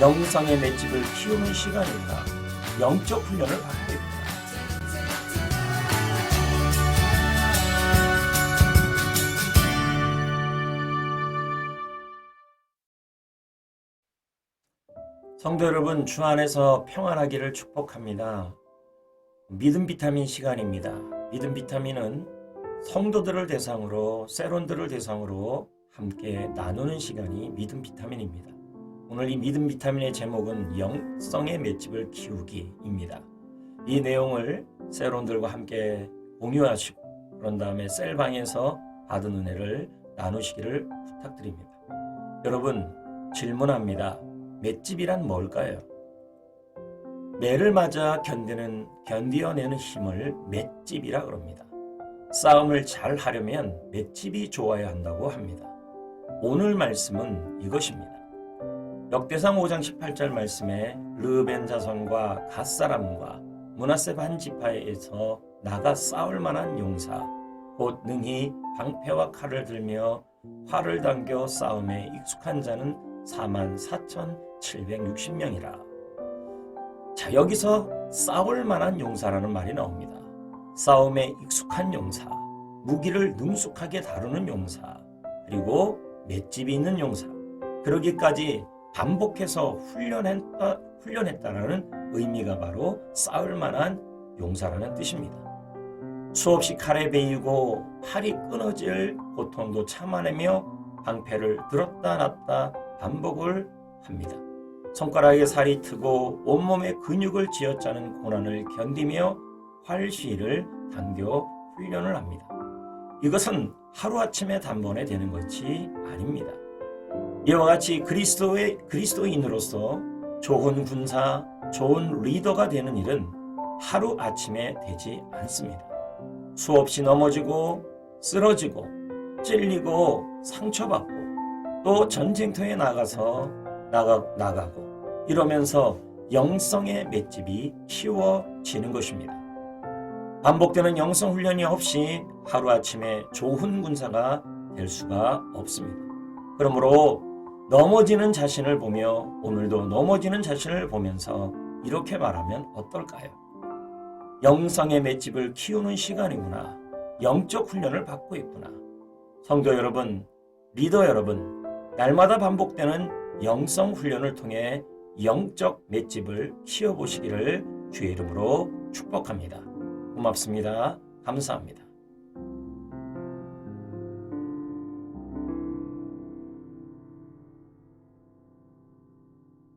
영성의 맷집을 키우는 시간이구나. 영적 훈련을 받고 있구나. 성도 여러분, 주 안에서 평안하기를 축복합니다. 믿음 비타민 시간입니다. 믿음 비타민은 성도들을 대상으로, 세론들을 대상으로 함께 나누는 시간이 믿음 비타민입니다. 오늘 이 믿음 비타민의 제목은 영성의 맷집을 키우기입니다. 이 내용을 세론들과 함께 공유하시고 그런 다음에 셀방에서 받은 은혜를 나누시기를 부탁드립니다. 여러분 질문합니다. 맷집이란 뭘까요? 매를 맞아 견디는 견디어내는 힘을 맷집이라 그럽니다. 싸움을 잘 하려면 맷집이 좋아야 한다고 합니다. 오늘 말씀은 이것입니다. 역대상 5장 18절 말씀에 르벤 자손과 갓사람과 문하세 반 지파에서 나가 싸울 만한 용사 곧 능히 방패와 칼을 들며 활을 당겨 싸움에 익숙한 자는 4만 4,760명이라. 자, 여기서 싸울 만한 용사라는 말이 나옵니다. 싸움에 익숙한 용사, 무기를 능숙하게 다루는 용사, 그리고 맷집이 있는 용사. 그러기까지 반복해서 훈련했다, 훈련했다라는 의미가 바로 싸울 만한 용사라는 뜻입니다. 수없이 칼에 베이고 팔이 끊어질 고통도 참아내며 방패를 들었다 놨다 반복을 합니다. 손가락에 살이 트고 온몸에 근육을 쥐어짜는 고난을 견디며 활시를 당겨 훈련을 합니다. 이것은 하루아침에 단번에 되는 것이 아닙니다. 이와 같이 그리스도의 그리스도인으로서 좋은 군사, 좋은 리더가 되는 일은 하루 아침에 되지 않습니다. 수없이 넘어지고 쓰러지고 찔리고 상처받고 또 전쟁터에 나가서 나가, 나가고 이러면서 영성의 맷집이 키워지는 것입니다. 반복되는 영성 훈련이 없이 하루아침에 좋은 군사가 될 수가 없습니다. 그러므로 넘어지는 자신을 보며 오늘도 넘어지는 자신을 보면서 이렇게 말하면 어떨까요? 영성의 맷집을 키우는 시간이구나. 영적 훈련을 받고 있구나. 성도 여러분, 리더 여러분, 날마다 반복되는 영성 훈련을 통해 영적 맷집을 키워보시기를 주의 이름으로 축복합니다. 고맙습니다. 감사합니다.